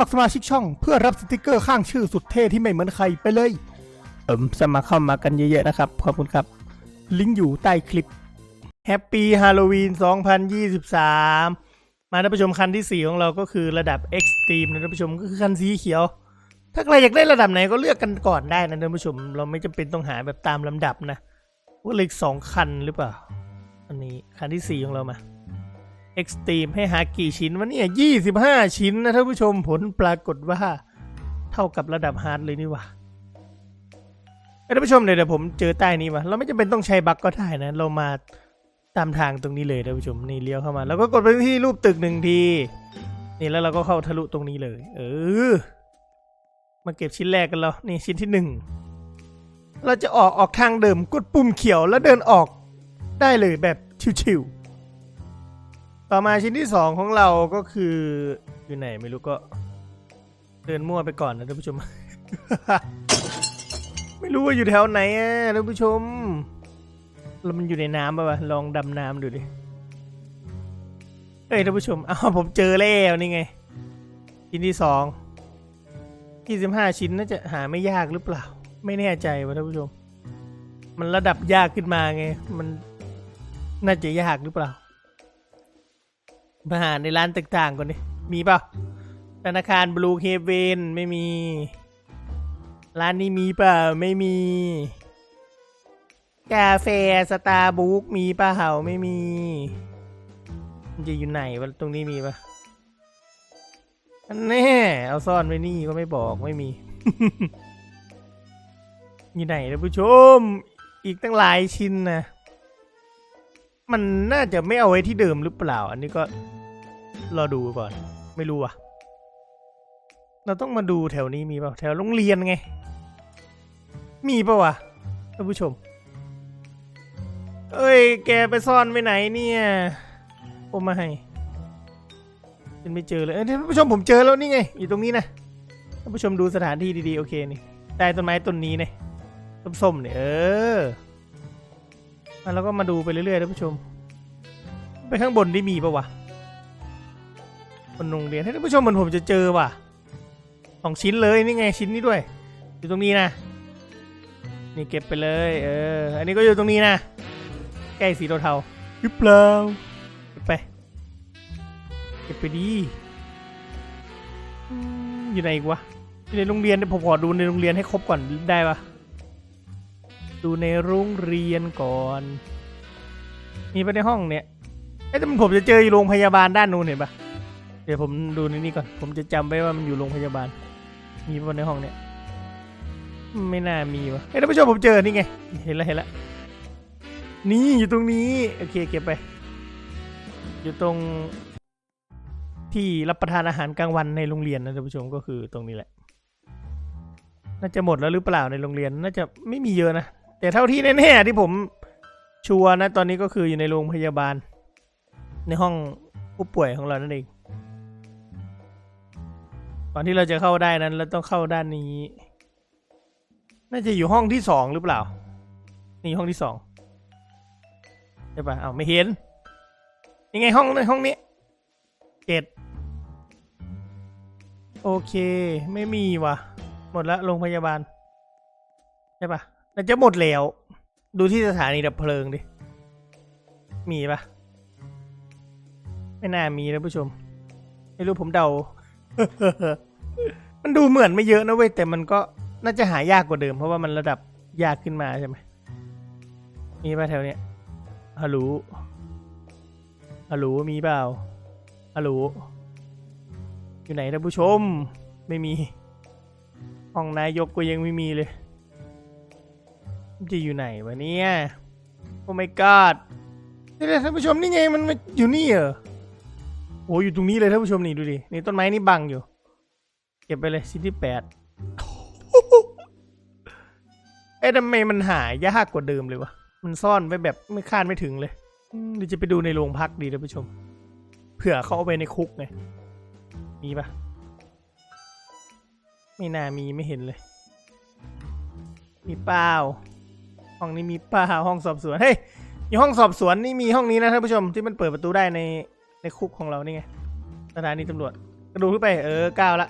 มัครสมาชิกช่องเพื่อรับสติกเกอร์ข้างชื่อสุดเท่ที่ไม่เหมือนใครไปเลย เอิมสมัครเข้ามากันเยอะๆนะครับ ขอบคุณครับ ลิงก์อยู่ใต้คลิปแฮปปี้ฮาโลวีน2023 มาท่านผู้ชมคันที่ 4 ของเราก็คือระดับ Extreme นะท่านผู้ชมก็คือคันสีเขียว ถ้าใครอยากได้ระดับไหนก็เลือกกันก่อนได้นะท่านผู้ชม เราไม่จำเป็นต้องหาแบบตามลำดับนะว่าเหล็กสองคันหรือเปล่า อันนี้คันที่ 4 ของเรามา Extreme ให้หากี่ชิ้นวะเนี่ย25ชิ้นนะท่านผู้ชมผลปรากฏว่าเท่ากับระดับฮาร์ดเลยนี่ว่าเอ้ท่านผู้ชมเดี๋ยวเดี๋ยวผมเจอใต้นี้วะเราไม่จำเป็นต้องใช้บั๊กก็ได้นะ เรามาตามทางตรงนี้เลยท่านผู้ชมนี่เลี้ยวเข้ามาแล้วก็กดไปที่รูปตึกหนึ่งทีนี่แล้วเราก็เข้าทะลุตรงนี้เลย เออมาเก็บชิ้นแรกกันแล้วนี่ชิ้นที่หนึ่งเราจะออกออกทางเดิมกดปุ่มเขียวแล้วเดินออกได้เลยแบบชิวๆ ต่อมาชิ้นที่สองของเราก็คืออยู่ไหนไม่รู้ก็ เดินมั่วไปก่อนนะท่านผู้ชม ไม่รู้ว่าอยู่แถวไหนอะท่านผู้ชมแล้วมันอยู่ในน้ำป่ะวะลองดำน้ำดูดิเฮ้ยท่านผู้ชมอ้าวผมเจอแล้วนี่ไง ชิ้นที่สองยี่สิบห้าชิ้นน่าจะหาไม่ยากหรือเปล่า ไม่แน่ใจว่ะท่านผู้ชม มันระดับยากขึ้นมาไง มันน่าจะยากหรือเปล่า มาหาในร้านต่างๆก่อนดิมีเปล่าธนาคารบลูเฮเวนไม่มี ร้านนี้มีเปล่าไม่มี กาแฟสตาร์บุคมีเปล่าไม่มีมันจะอยู่ไหนวะตรงนี้มีปะอันแน่เอาซ่อนไว้นี่ก็ไม่บอกไม่มี อยู่ไหนท่านผู้ชม อีกตั้งหลายชิ้นนะ มันน่าจะไม่เอาไว้ที่เดิมหรือเปล่า อันนี้ก็รอดูก่อน ไม่รู้อะ เราต้องมาดูแถวนี้มีเปล่าแถวโรงเรียนไง มีเปล่าวะท่านผู้ชม เอ้ย แกไปซ่อนไว้ไหนเนี่ยโอมาให้ฉันไม่เจอเลยเอ้ยท่านผู้ชมผมเจอแล้วนี่ไง อยู่ตรงนี้นะท่านผู้ชมดูสถานที่ดีๆ โอเคนี่ใต้ต้นไม้ต้นนี้เนี่ยส้มๆเนี่ยเออ แล้วก็มาดูไปเรื่อยๆท่านผู้ชม ไปข้างบนได้มีปะวะบนโรงเรียนให้ท่านผู้ชมเหมือนผมจะเจอว่ะสองชิ้นเลยนี่ไงชิ้นนี้ด้วย อยู่ตรงนี้นะนี่เก็บไปเลยเอออันนี้ก็อยู่ตรงนี้นะใกล้สีเทาๆหรือเปล่าเก็บไปเก็บไปดีอืมอยู่ไหนอีกวะอยู่ในโรงเรียนเดี๋ยวผมขอดูในโรงเรียนให้ครบก่อนได้ปะ ดูในโรงเรียนก่อน มีไปในห้องเนี่ยเอ้ยแต่ผมจะเจออยู่โรงพยาบาลด้านนู้นเห็นปะเดี๋ยวผมดูในนี้ก่อน ผมจะจำไว้ว่ามันอยู่โรงพยาบาล มีไปในห้องเนี่ย ไม่น่ามีวะเอ้ยท่านผู้ชมผมเจอนี่ไง เห็นแล้วเห็นแล้วนี่อยู่ตรงนี้ โอเคเก็บไป อยู่ตรงที่รับประทานอาหารกลางวันในโรงเรียนนะท่านผู้ชมก็คือตรงนี้แหละ น่าจะหมดแล้วหรือเปล่าในโรงเรียน น่าจะไม่มีเยอะนะ แต่เท่าที่แน่ๆที่ผมชัวร์นะตอนนี้ก็คืออยู่ในโรงพยาบาล ในห้องผู้ป่วยของเรานั่นเองก่อนที่เราจะเข้าได้นั้นเราต้องเข้าด้านนี้ น่าจะอยู่ห้องที่สองหรือเปล่า นี่ห้องที่สองใช่ปะอ้าวไม่เห็น ยังไงห้องในห้องนี้เจ็ดโอเค ไม่มีว่ะ หมดละโรงพยาบาล ใช่ปะ น่าจะหมดแล้ว ดูที่สถานีดับเพลิงดิ มีปะไม่น่ามีนะผู้ชม ไม่รู้ผมเดา มันดูเหมือนไม่เยอะนะเว้ย แต่มันก็น่าจะหายากกว่าเดิม เพราะว่ามันระดับยากขึ้นมาใช่ไหม มีปะแถวเนี้ยฮัลโหลฮัลโหลมีเปล่าฮัลโหลอยู่ไหนท่านผู้ชม ไม่มี ห้องนายกก็ยังไม่มีเลย จะอยู่ไหนวะเนี่ยโอ้ my god เดี๋ยวๆท่านผู้ชมนี่ไงมันมันอยู่นี่เหรอโอ้อยู่ตรงนี้เลยท่านผู้ชมนี่ดูดินี่ต้นไม้นี่บังอยู่ เก็บไปเลยชิ้นที่แปดเอ๊ะทำไมมันหายากกว่าเดิมเลยวะมันซ่อนไว้แบบไม่คาดไม่ถึงเลยอืมเดี๋ยวจะไปดูในโรงพักดีท่านผู้ชมเผื่อเขาเอาไปในคุกไงมีปะไม่น่ามีไม่เห็นเลย มีเปล่า ห้องนี้มีปล่าห้องสอบสวน เฮ้ยมีห้องสอบสวนนี่มีห้องนี้นะท่านผู้ชมที่มันเปิดประตูได้ในในคุกของเรานี่ไงสถานีตำรวจกระโดดขึ้นไปเออก้าวละ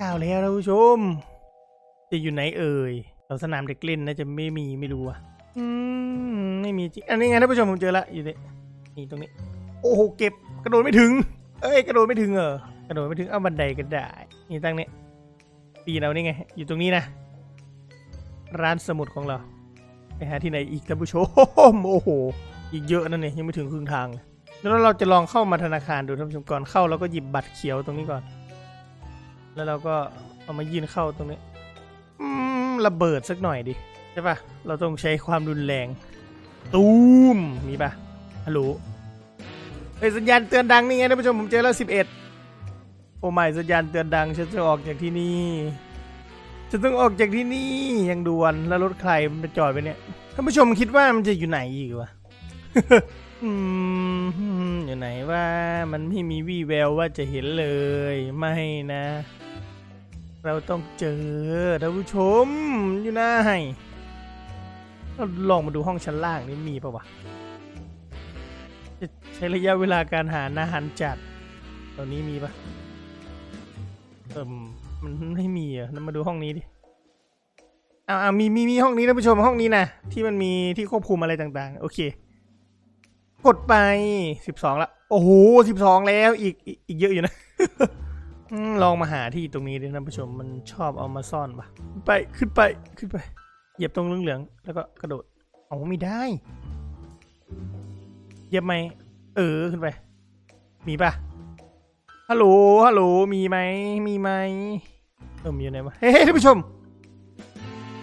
ก้าวแล้วท่านผู้ชม จะอยู่ไหนเอ่ยแถวสนามเด็กเล่นน่าจะไม่มีไม่รู้อะอืมไม่มีจริงอันนี้ไงท่านผู้ชมผมเจอละอยู่นี่นี่ตรงนี้ โอ้โหเก็บกระโดดไม่ถึง เอ้ยกระโดดไม่ถึงเหรอกระโดดไม่ถึงเอาบันไดก็ได้นี่ตั้งเนี้ยปีเอานี่ไง อยู่ตรงนี้นะ ร้านสมุดของเรา ไปหาที่ไหนอีกท่านผู้ชมโอ้โห อีกเยอะนั่นเนี่ยยังไม่ถึงครึ่งทางเลยแล้วเราจะลองเข้ามาธนาคารดูท่านผู้ชมก่อนเข้าเราก็หยิบบัตรเขียวตรงนี้ก่อน แล้วเราก็เอามายื่นเข้าตรงนี้อืมระเบิดสักหน่อยดิใช่ปะเราต้องใช้ความรุนแรง ตูมมีปะฮัลโหลเฮ้ยสัญญาณเตือนดังนี่ไงท่านผู้ชมผมเจอแล้วสิบเอ็ดโอ้ไม่สัญญาณเตือนดังฉันจะออกจากที่นี่ ฉันต้องออกจากที่นี่อย่างด่วนแล้วรถใครมันไปจอดไปเนี่ยท่านผู้ชมคิดว่ามันจะอยู่ไหนอีกวะอยู่ไหนว่ามันไม่มีวี่แววว่าจะเห็นเลยไม่นะ เราต้องเจอท่านผู้ชมอยู่ไหนเราลองมาดูห้องชั้นล่างนี่มีปะวะจะใช้ระยะเวลาการหานานจัดตอนนี้มีปะเอิม มันไม่มีอะนั่นมาดูห้องนี้ดิอ่ามีมีมีห้องนี้ท่านผู้ชมห้องนี้นะที่มันมีที่ควบคุมอะไรต่างๆ โอเค กดไปสิบสองละโอ้โหสิบสองแล้วอีกอีกเยอะอยู่นะลองมาหาที่ตรงนี้ดิท่านผู้ชมมันชอบเอามาซ่อนปะไปขึ้นไปขึ้นไป เหยียบตรงเหลืองๆแล้วก็กระโดดเอาไม่ได้เหยียบไหมเออขึ้นไป มีปะ ฮัลโหล ฮัลโหล มีไหม มีไหมเออมีอยู่ไหนวะ เฮ้ยท่านผู้ชม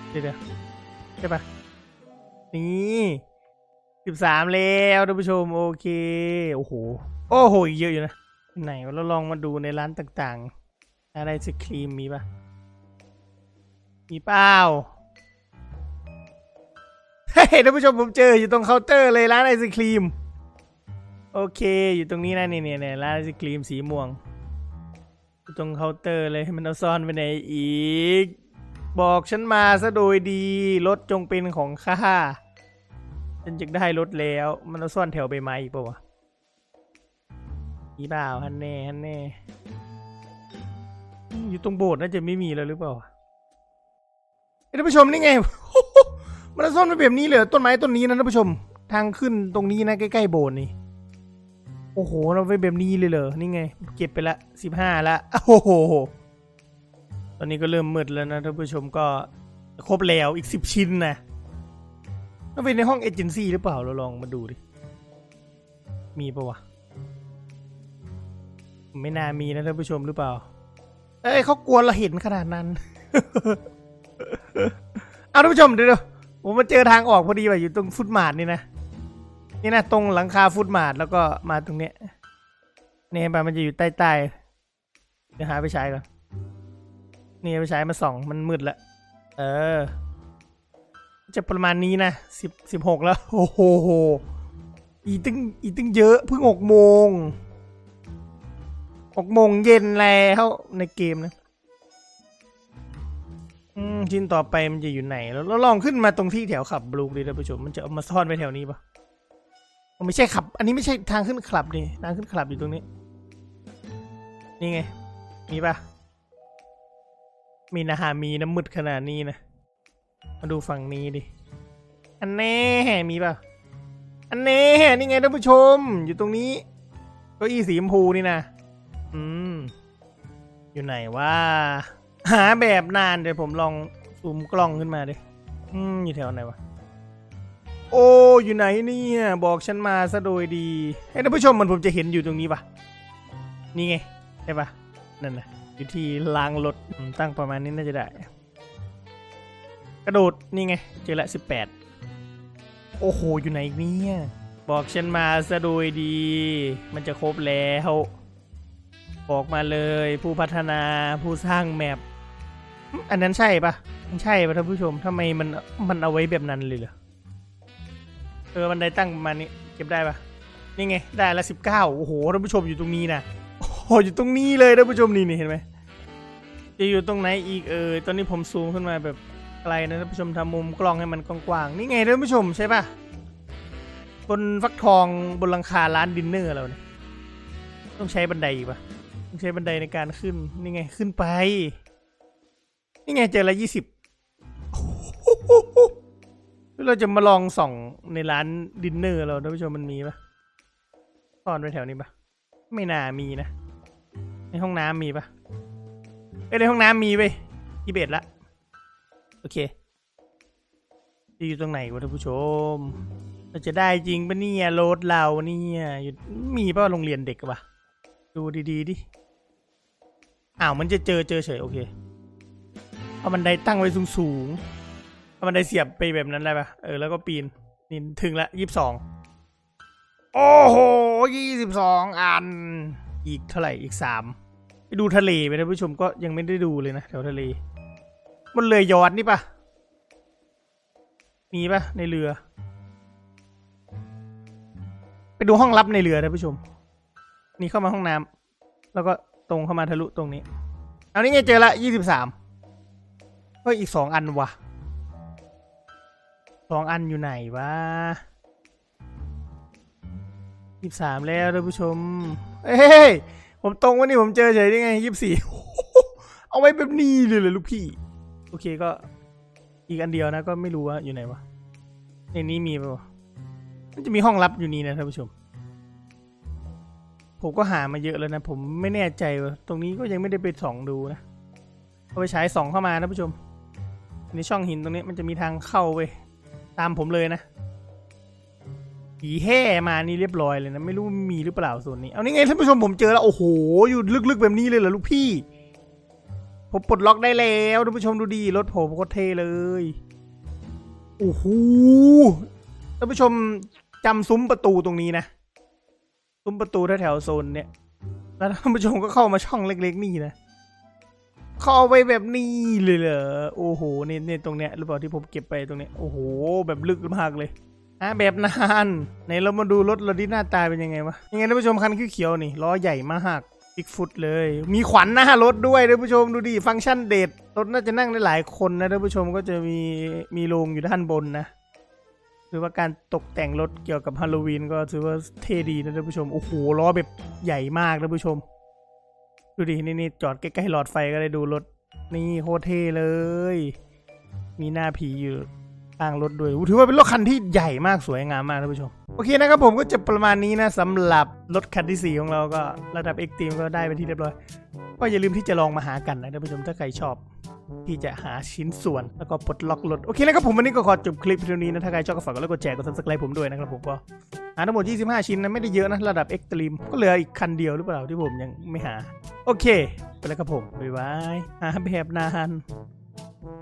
เดี๋ยวเดี๋ยวใช่ปะนี่สิบสามแล้วท่านผู้ชม โอเค โอ้โห โอ้โหอีกเยอะอยู่นะ ไหนเราลองมาดูในร้านต่างๆร้านไอศครีมมีปะมีเปล่าเฮ้ยท่านผู้ชมผมเจออยู่ตรงเคาน์เตอร์เลยร้านไอศครีม โอเค อยู่ตรงนี้นะนี่เนี่ยเนี่ยร้านไอศครีมสีม่วงอยู่ตรงเคาน์เตอร์เลยมันเอาซ่อนไปไหนอีก บอกฉันมาซะโดยดี รถจงเป็นของข้า ฉันจะได้รถแล้ว มันเอาซ่อนแถวใบไม้อีกปะวะมีเปล่าฮันแน่ฮันแน่ อยู่ตรงโบสถ์น่าจะไม่มีแล้วหรือเปล่าเอ้ยท่านผู้ชมนี่ไง มันซ่อนไว้แบบนี้เลยเหรอต้นไม้ต้นนี้นะท่านผู้ชม ทางขึ้นตรงนี้นะใกล้ๆโบสถ์นี่ โอ้โห เราไปแบบนี้เลยเหรอ นี่ไง เก็บไปละสิบห้าละโอ้โห ตอนนี้ก็เริ่มมืดแล้วนะท่านผู้ชมก็ครบแล้วอีกสิบชิ้นนะต้องไปในห้องเอเจนซี่หรือเปล่า เราลองมาดูดิ มีปะวะ ไม่น่ามีนะท่านผู้ชมหรือเปล่า เอ้ยเขากลัวเราเห็นขนาดนั้น เอาท่านผู้ชมเดี๋ยวผมมาเจอทางออกพอดีว่าอยู่ตรงฟุตมาดนี่นะ นี่นะตรงหลังคาฟุตมาดแล้วก็มาตรงเนี้ยนี่เห็นปะมันจะอยู่ใต้ใต้ๆเดี๋ยวหาไปใช้ก่อนนี่ไปใช้มาสองมันมืดแล้วเออ จะประมาณนี้นะสิบสิบหกแล้วโอ้โหอีตึงอีตึงเยอะเพิ่งหกโมงหกโมงเย็นแล้วในเกมนะอืมชิ้นต่อไปมันจะอยู่ไหน แล้วลองขึ้นมาตรงที่แถวขับบลูกดิท่านผู้ชมมันจะเอามาซ่อนไว้แถวนี้ปะ อ๋อไม่ใช่ขับ อันนี้ไม่ใช่ทางขึ้นขับดิทางขึ้นขับอยู่ตรงนี้ นี่ไง มีปะมีนะฮะมีน้ำมืดขนาดนี้นะ มาดูฝั่งนี้ดิ อันแน่มีปะอันแน่นี่ไงท่านผู้ชม อยู่ตรงนี้เก้าอี้สีชมพูนี่นะ อืม อยู่ไหนว่า หาแบบนานเดี๋ยวผมลองซูมกล้องขึ้นมาดิ อืม อยู่แถวไหนวะ โอ้อยู่ไหนเนี่ยบอกฉันมาซะโดยดีให้ท่านผู้ชมมันผมจะเห็นอยู่ตรงนี้ปะนี่ไงใช่ปะนั่นนะอยู่ที่ลางรถตั้งประมาณนี้น่าจะได้ กระโดดนี่ไงเจอละสิบแปดโอ้โหอยู่ไหนเนี่ยบอกฉันมาซะโดยดี มันจะครบแล้วบอกมาเลยผู้พัฒนาผู้สร้างแมปอันนั้นใช่ปะใช่ปะท่านผู้ชมทำไมมันมันเอาไว้แบบนั้นเลยเหรอ เออมันไดตั้งประมาณนี้เก็บได้ปะนี่ไงได้ละสิบเก้าโอ้โหท่านผู้ชมอยู่ตรงนี้นะโอ้โหอยู่ตรงนี้เลยท่านผู้ชมนี่นี่เห็นไหมจะอยู่ตรงไหนอีกเออตอนนี้ผมซูมขึ้นมาแบบไกลนะท่านผู้ชมทำมุมกล้องให้มันกว้างๆนี่ไงท่านผู้ชมใช่ปะบนฟักทองบนหลังคาร้านดินเนอร์เราเนี่ยต้องใช้บันไดอีกปะต้องใช้บันไดในการขึ้นนี่ไงขึ้นไป นี่ไงเจอละยี่สิบ เราจะมาลองส่องในร้านดินเนอร์เราท่านผู้ชมมันมีปะซ่อนไว้แถวนี้ปะไม่น่ามีนะ ในห้องน้ำมีปะเอ้ในห้องน้ำมีไปยี่เบ็ดละ โอเคจะอยู่ตรงไหนวะท่านผู้ชม เราจะได้จริงปะเนี่ยรถเราเนี่ยอยู่มีปะโรงเรียนเด็กปะดูดีๆดิ อ้าวมันจะเจอเจอเฉยโอเค เอาบันไดตั้งไว้สูงสูงๆ บันไดเสียบไปแบบนั้นได้ปะเออแล้วก็ปีนนี่ถึงละยี่สิบสองโอ้โหยี่สิบสองอัน อีกเท่าไหร่อีกสามไปดูทะเลไปท่านผู้ชมก็ยังไม่ได้ดูเลยนะแถวทะเล มันเลยยอดนี่ปะมีปะในเรือ ไปดูห้องลับในเรือท่านผู้ชม นี่เข้ามาห้องน้ำแล้วก็ตรงเข้ามาทะลุตรงนี้ เอานี่ไงเจอละยี่สิบสามก็อีกสองอันวะ สองอันอยู่ไหนวะยี่สามแล้วท่านผู้ชม เฮ้ย ผมตรงวันนี้ผมเจอเฉยได้ไงยี่สี่เอาไว้แบบนี้เลยเลยลูกพี่ โอเคก็อีกอันเดียวนะก็ไม่รู้ว่าอยู่ไหนวะ ในนี้มีปะวะมันจะมีห้องลับอยู่นี่นะท่านผู้ชม ผมก็หามาเยอะแล้วนะ ผมไม่แน่ใจว่าตรงนี้ก็ยังไม่ได้ไปส่องดูนะเอาไปฉายส่องเข้ามานะผู้ชม ในช่องหินตรงนี้มันจะมีทางเข้าไป ตามผมเลยนะผีแห่มานี่เรียบร้อยเลยนะ ไม่รู้มีหรือเปล่าส่วนนี้ เอานี่ไงท่านผู้ชมผมเจอแล้ว โอ้โห อยู่ลึกๆแบบนี้เลยเหรอลูกพี่ ผมปลดล็อกได้แล้วท่านผู้ชมดูดีรถผมโคตรเท่เลย โอ้โหท่านผู้ชมจำซุ้มประตูตรงนี้นะ ซุ้มประตูแถวโซนเนี่ย แล้วท่านผู้ชมก็เข้ามาช่องเล็ก ๆ นี่นะ เข้าไปแบบนี้เลยเหรอ โอ้โหเนี่ยเนี่ยตรงเนี้ยหรือเปล่าที่ผมเก็บไปตรงเนี้ย โอ้โห แบบลึกมากเลยอะแบบนานไหนเรามาดูรถเราที่หน้าตาเป็นยังไงวะ ยังไงท่านผู้ชมคันเขียวๆนี่ล้อใหญ่มากบิ๊กฟุตเลย มีขวัญหน้ารถด้วยท่านผู้ชมดูดิ ฟังก์ชันเด็ด รถน่าจะนั่งได้หลายคนนะท่านผู้ชมก็จะมีมีโรงอยู่ด้านบนนะถือว่าการตกแต่งรถเกี่ยวกับฮาโลวีนก็ถือว่าเท่ดีนะท่านผู้ชม โอ้โหล้อแบบใหญ่มากท่านผู้ชม ดูดินี่นี่จอดใกล้ๆหลอดไฟก็ได้ดูรถ นี่โคตรเท่เลย มีหน้าผีอยู่ข้างรถด้วยถือว่าเป็นรถคันที่ใหญ่มากสวยงามมากท่านผู้ชม โอเคนะครับผมก็จะประมาณนี้นะสำหรับรถคันที่ 4 ของเราก็ระดับเอ็กตรีมก็ได้เป็นที่เรียบร้อย ก็อย่าลืมที่จะลองมาหากันนะท่านผู้ชมถ้าใครชอบ ที่จะหาชิ้นส่วนแล้วก็ปลดล็อกรถโอเคนะครับผมวันนี้ก็ขอจบคลิปเพียงนี้นะถ้าใครชอบก็ฝากกดไลค์กดแชร์กดซับสไครป์ผมด้วยนะครับผมก็หาทั้งหมด 25 ชิ้นนะไม่ได้เยอะนะระดับเอ็กตรีมก็เหลืออีกคันเดียวหรือเปล่าที่ผมยังไม่หา โอเค ไปแล้วครับผมบ๊ายบายหาแบบนาน